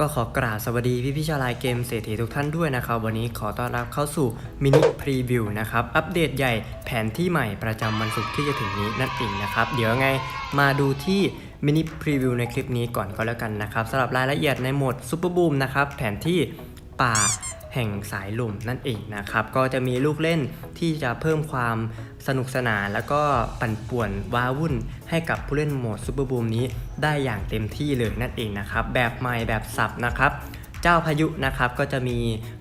ก็ขอกราบสวัสดีพี่พี่ชาวไลน์เกมเศรษฐีทุกท่านด้วยนะครับ วันนี้ขอต้อนรับเข้าสู่มินิพรีวิวนะครับ อัปเดตใหญ่แผนที่ใหม่ประจำวันศุกร์ที่จะถึงนี้นั่นเองนะครับ เดี๋ยวไงมาดูที่มินิพรีวิวในคลิปนี้ก่อนก็แล้วกันนะครับสำหรับรายละเอียดในโหมดซูเปอร์บูมนะครับแผนที่ป่าแห่งสายลมนั่นเองนะครับ ก็จะมีลูกเล่นที่จะเพิ่มความ สนุกสนานแล้วก็ปั่นป่วนว้าวุ่นให้กับผู้เล่นโหมดซูเปอร์บูมนี้ได้อย่างเต็มที่เลยนั่นเองนะครับ แบบใหม่แบบสับนะครับเจ้าพายุนะครับก็จะมี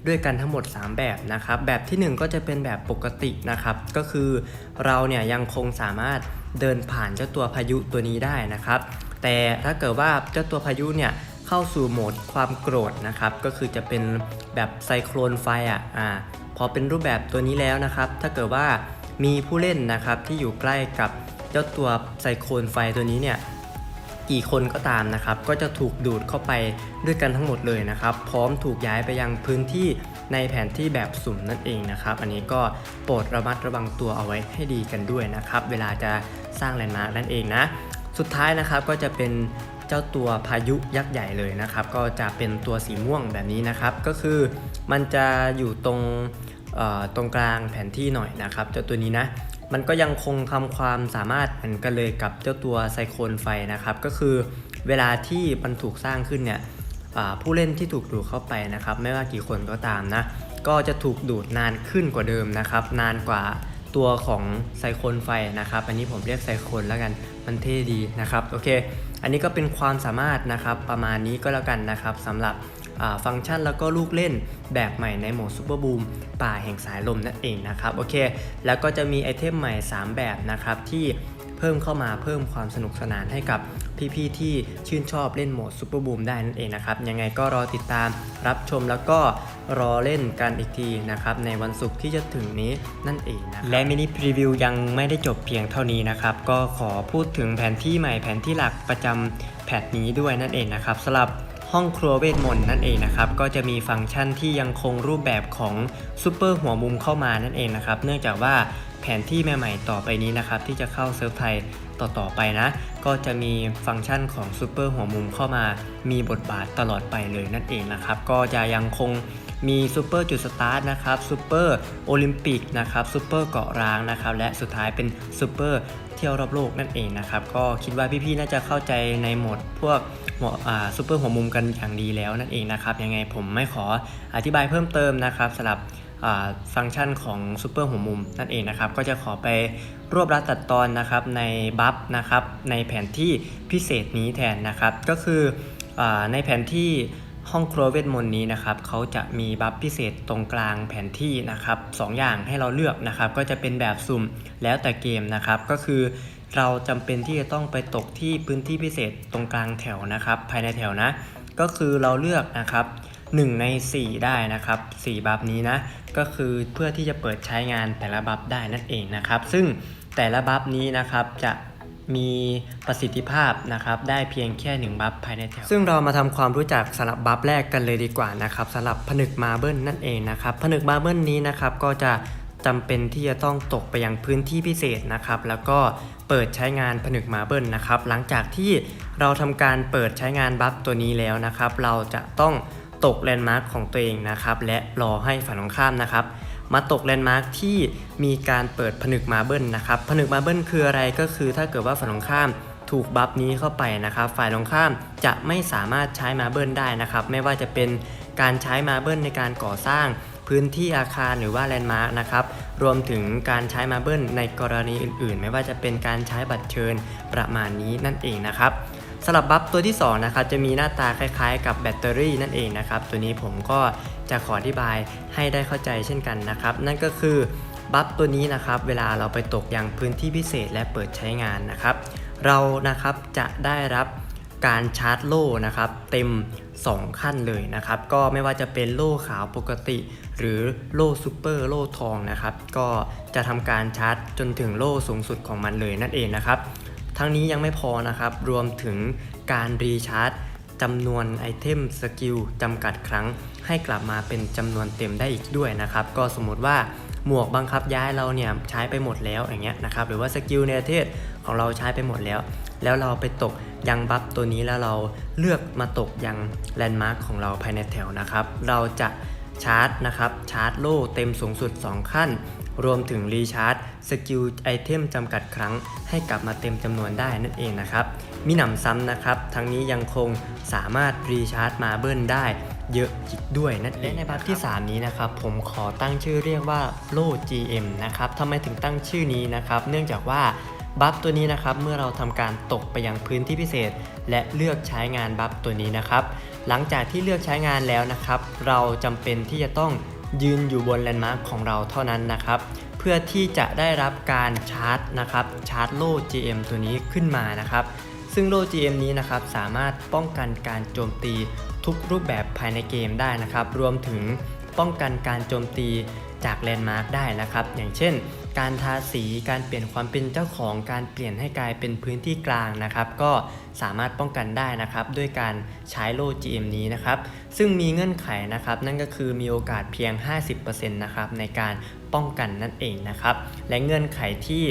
ด้วยกันทั้งหมด 3 แบบนะครับ แบบทีหนึ่1 ก็จะเป็นแบบปกตินะครับ ก็คือเราเนี่ยยังคงสามารถเดินผ่านเจ้าตัวพายุตัวนี้ได้นะครับ แต่ถ้าเกิดว่าเจ้าตัวพายุเนี่ยเข้าสู่โหมดความโกรธนะครับ ก็คือจะเป็นแบบไซโครนไฟอะอ่าพอเป็นรูปแบบตัวนี้แล้วนะครับ ถ้าเกิดว่า มีผู้เล่นนะครับที่อยู่ใกล้กับเจ้าตัวไซโครนไฟตัวนี้เนี่ยกี่คนก็ตามนะครับ ก็จะถูกดูดเข้าไปด้วยกันทั้งหมดเลยนะครับ พร้อมถูกย้ายไปยังพื้นที่ในแผนที่แบบสุ่มนั่นเองนะครับ อันนี้ก็โปรดระมัดระวังตัวเอาไว้ให้ดีกันด้วยนะครับ เวลาจะสร้างแลนด์มาร์กนั่นเองนะ สุดท้ายนะครับก็จะเป็นเจ้าตัวพายุยักษ์ใหญ่เลยนะครับ ก็จะเป็นตัวสีม่วงแบบนี้นะครับ ก็คือมันจะอยู่ตรง ตรงกลางแผนที่หน่อยนะครับเจ้าตัวนี้นะมันก็ยังคงทำความสามารถเหมือนกันเลยกับเจ้าตัวไซโคลนไฟนะครับ ก็คือเวลาที่มันถูกสร้างขึ้นเนี่ยผู้เล่นที่ถูกดูดเข้าไปนะครับ ไม่ว่ากี่คนก็ตามนะ ก็จะถูกดูดนานขึ้นกว่าเดิมนะครับ นานกว่าตัวของไซโคลนไฟนะครับ อันนี้ผมเรียกไซโคลนแล้วกันมันเท่ดีนะครับโอเค อันนี้ก็เป็นความสามารถนะครับประมาณนี้ก็แล้วกันนะครับสำหรับ ฟังก์ชันแล้วก็ลูกเล่นแบบใหม่ในโหมดซูเปอร์บูมป่าแห่งสายลมนั่นเองนะครับโอเค แล้วก็จะมีไอเทมใหม่ 3 แบบนะครับที่เพิ่มเข้ามาเพิ่มความสนุกสนานให้กับพี่ๆที่ชื่นชอบเล่นโหมดซูเปอร์บูมได้นั่นเองนะครับยังไงก็รอติดตามรับชมแล้วก็รอเล่นกันอีกทีนะครับในวันศุกร์ที่จะถึงนี้นั่นเองนะและมินิพรีวิวยังไม่ได้จบเพียงเท่านี้นะครับก็ขอพูดถึงแผนที่ใหม่แผนที่หลักประจำแพทนี้ด้วยนั่นเองนะครับสำหรับ ห้องครัวเวทมนต์นั่นเองนะครับ ก็จะมีฟังก์ชันที่ยังคงรูปแบบของซูเปอร์หัวมุมเข้ามานั่นเองนะครับ เนื่องจากว่าแผนที่ใหม่ๆต่อไปนี้นะครับ ที่จะเข้าเซิร์ฟไทยต่อๆไปนะ ก็จะมีฟังก์ชันของซูเปอร์หัวมุมเข้ามา มีบทบาทตลอดไปเลยนั่นเองนะครับ ก็จะยังคง มีซูเปอร์จุดสตาร์ทนะครับซูเปอร์โอลิมปิกนะครับซูเปอร์เกาะร้างนะครับและสุดท้ายเป็นซูเปอร์เที่ยวรอบโลกนั่นเองนะครับก็คิดว่าพี่ๆน่าจะเข้าใจในหมดพวกซูเปอร์หัวมุมกันอย่างดีแล้วนั่นเองนะครับยังไงผมไม่ขออธิบายเพิ่มเติมนะครับสำหรับฟังก์ชันของซูเปอร์หัวมุมนั่นเองนะครับก็จะขอไปรวบรัดตัดตอนนะครับในบัฟนะครับในแผนที่พิเศษนี้แทนนะครับก็คืออในแผนที่ ห้องครัวเวทมนต์นี้นะครับเขาจะมีบัฟพิเศษตรงกลางแผนที่นะครับสองอย่างให้เราเลือกนะครับก็จะเป็นแบบสุ่มแล้วแต่เกมนะครับก็คือเราจำเป็นที่จะต้องไปตกที่พื้นที่พิเศษตรงกลางแถวนะครับ ภายในแถวนะ ก็คือเราเลือกนะครับ1ใน 4 ได้นะครับ4บัฟนี้นะก็คือเพื่อที่จะเปิดใช้งานแต่ละบัฟได้นั่นเองนะครับ ซึ่งแต่ละบัฟนี้นะครับจะ มีประสิทธิภาพนะครับได้เพียงแค่1บัฟภายในแถวซึ่งเรามาทำความรู้จักสำหรับบัฟแรกกันเลยดีกว่านะครับสำหรับผนึกมาเบิลนั่นเองนะครับผนึกมาเบิลนี้นะครับก็จะจำเป็นที่จะต้องตกไปยังพื้นที่พิเศษนะครับแล้วก็เปิดใช้งานผนึกมาเบิลนะครับหลังจากที่เราทำการเปิดใช้งานบัฟตัวนี้แล้วนะครับเราจะต้อง ตกแลนด์มาร์คของตัวเองนะครับ และรอให้ฝั่งตรงข้ามนะครับ มาตกแลนด์มาร์คที่มีการเปิดผนึกมาเบิลนะครับผนึกมาเบิลคืออะไรก็คือถ้าเกิดว่าฝั่งตรงข้ามถูกบัฟนี้เข้าไปนะครับ ฝ่ายตรงข้ามจะไม่สามารถใช้มาเบิลได้นะครับ ไม่ว่าจะเป็นการใช้มาเบิลในการก่อสร้างพื้นที่อาคารหรือว่าแลนด์มาร์กนะครับ รวมถึงการใช้มาเบิลในกรณีอื่นๆ ไม่ว่าจะเป็นการใช้บัตรเชิญประมาณนี้นั่นเองนะครับ สำหรับบัฟตัวที่2นะครับจะมีหน้าตาคล้ายๆ กับแบตเตอรี่นั่นเองนะครับตัวนี้ผมก็จะขออธิบายให้ได้เข้าใจเช่นกันนะครับ นั่นก็คือบัฟตัวนี้นะครับเวลาเราไปตกยังพื้นที่พิเศษและเปิดใช้งานนะครับ เรานะครับจะได้รับการชาร์จโล่นะครับเต็ม 2 ขั้นเลยนะครับ ก็ไม่ว่าจะเป็นโล่ขาวปกติ หรือโล่ซูเปอร์โล่ทองนะครับ ก็จะทำการชาร์จจนถึงโล่สูงสุดของมันเลยนั่นเองนะครับ ทั้งนี้ยังไม่พอนะครับ รวมถึงการรีชาร์จจำนวนไอเทมสกิลจำกัดครั้ง ให้กลับมาเป็นจำนวนเต็มได้อีกด้วยนะครับ ก็สมมติว่าหมวกบังคับย้ายเราเนี่ยใช้ไปหมดแล้วอย่างเงี้ยนะครับ หรือว่าสกิลในประเทศของเราใช้ไปหมดแล้ว แล้วเราไปตกยังบัฟตัวนี้แล้วเราเลือกมาตกยังแลนด์มาร์คของเราภายในแถวนะครับ เราจะชาร์จนะครับชาร์จโล่เต็มสูงสุด 2 ขั้น รวมถึงรีชาร์จสกิลไอเทมจำกัดครั้ง ให้กลับมาเต็มจำนวนได้นั่นเองนะครับ มีหนำซ้ำนะครับ ทั้งนี้ยังคงสามารถรีชาร์จมาเบิลได้เยอะอีกด้วยนั่นเองและในบัฟที่ 3 นี้นะครับ ผมขอตั้งชื่อเรียกว่าโล่ GM นะครับทำไมถึงตั้งชื่อนี้นะครับ เนื่องจากว่าบัฟตัวนี้นะครับเมื่อเราทำการตกไปยังพื้นที่พิเศษ และเลือกใช้งานบัฟตัวนี้นะครับ หลังจากที่เลือกใช้งานแล้วนะครับ เราจำเป็นที่จะต้อง ยืนอยู่บนแลนด์มาร์คของเราเท่านั้นนะครับ เพื่อที่จะได้รับการชาร์จนะครับชาร์จโล่ GM ตัวนี้ขึ้นมานะครับ ซึ่งโล่ GM นี้นะครับสามารถป้องกันการโจมตีทุกรูปแบบภายในเกมได้นะครับ รวมถึงป้องกันการโจมตี จากแลนด์มาร์คได้นะครับ อย่างเช่น การทาสีการเปลี่ยนความเป็นเจ้าของการเปลี่ยนให้กลายเป็นพื้นที่กลางนะครับ ก็สามารถป้องกันได้นะครับ ด้วยการใช้โล่ GM นี้นะครับ ซึ่งมีเงื่อนไขนะครับ นั่นก็คือมีโอกาสเพียง 50%นะครับในการป้องกันนั่นเองนะครับ และเงื่อนไขที่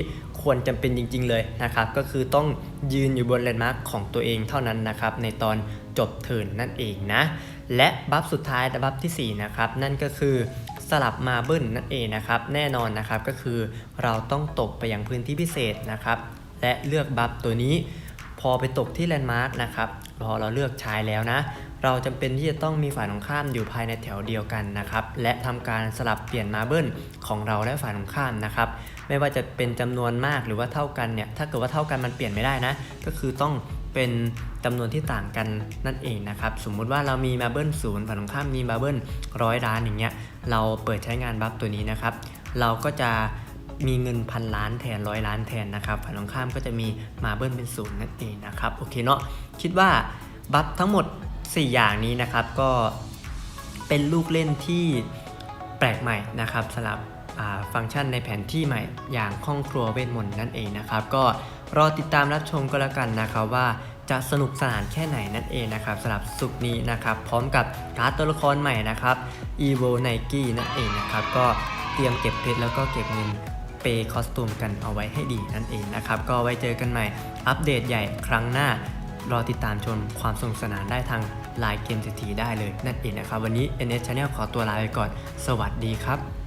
ควรจำเป็นจริง ๆ เลยนะครับ ก็คือต้องยืนอยู่บนแลนด์มาร์คของตัวเองเท่านั้นนะครับ ในตอนจบเทิร์นนั่นเองนะ และบัฟสุดท้ายบัฟทีสี่4 นะครับ นั่นก็คือ สลับมาเบิลนั่นเองนะครับแน่นอนนะครับก็คือเราต้องตกไปยังพื้นที่พิเศษนะครับและเลือกบัฟตัวนี้ พอไปตกที่แลนด์มาร์กนะครับพอเราเลือกใช้แล้วนะ เราจำเป็นที่จะต้องมีฝ่ายตรงข้ามอยู่ภายในแถวเดียวกันนะครับและทำการสลับเปลี่ยนมาเบิลของเราและฝ่ายตรงข้ามนะครับไม่ว่าจะเป็นจำนวนมากหรือว่าเท่ากันเนี่ยถ้าเกิดว่าเท่ากันมันเปลี่ยนไม่ได้นะ ก็คือต้อง เป็นจำนวนที่ต่างกันนั่นเองนะครับ สมมุติว่าเรามีมาเบิลศูนย์ฝ่ายตรงข้ามมีมาเบิลร้อยล้านอย่างเงี้ย เราเปิดใช้งานบัฟตัวนี้นะครับ เราก็จะมีเงินพันล้านแทนร้อยล้านแทนนะครับฝ่ายตรงข้ามก็จะมีมาเบิลเป็นศูนย์นั่นเองนะครับ โอเคเนาะ คิดว่าบัฟทั้งหมด 4 อย่างนี้นะครับ ก็เป็นลูกเล่นที่แปลกใหม่นะครับสำหรับ ฟังก์ชันในแผนที่ใหม่อย่างห้องครัวเวทมนต์นั่นเองนะครับ ก็รอติดตามรับชมก็แล้วกันนะครับว่าจะสนุกสนานแค่ไหนนั่นเองนะครับสำหรับสุกนี้นะครับ พร้อมกับการ์ดตัวละครใหม่นะครับ Evo Nike นั่นเองนะครับ ก็เตรียมเก็บเพชรแล้วก็เก็บเงินเปย์คอสตูมกันเอาไว้ให้ดีนั่นเองนะครับ ก็ไว้เจอกันใหม่อัปเดตใหญ่ครั้งหน้า รอติดตามชมความสนุกสนานได้ทางไลน์เกมเศรษฐีได้เลยนั่นเองนะครับ วันนี้ NS Channel ขอตัวลาไปก่อน สวัสดีครับ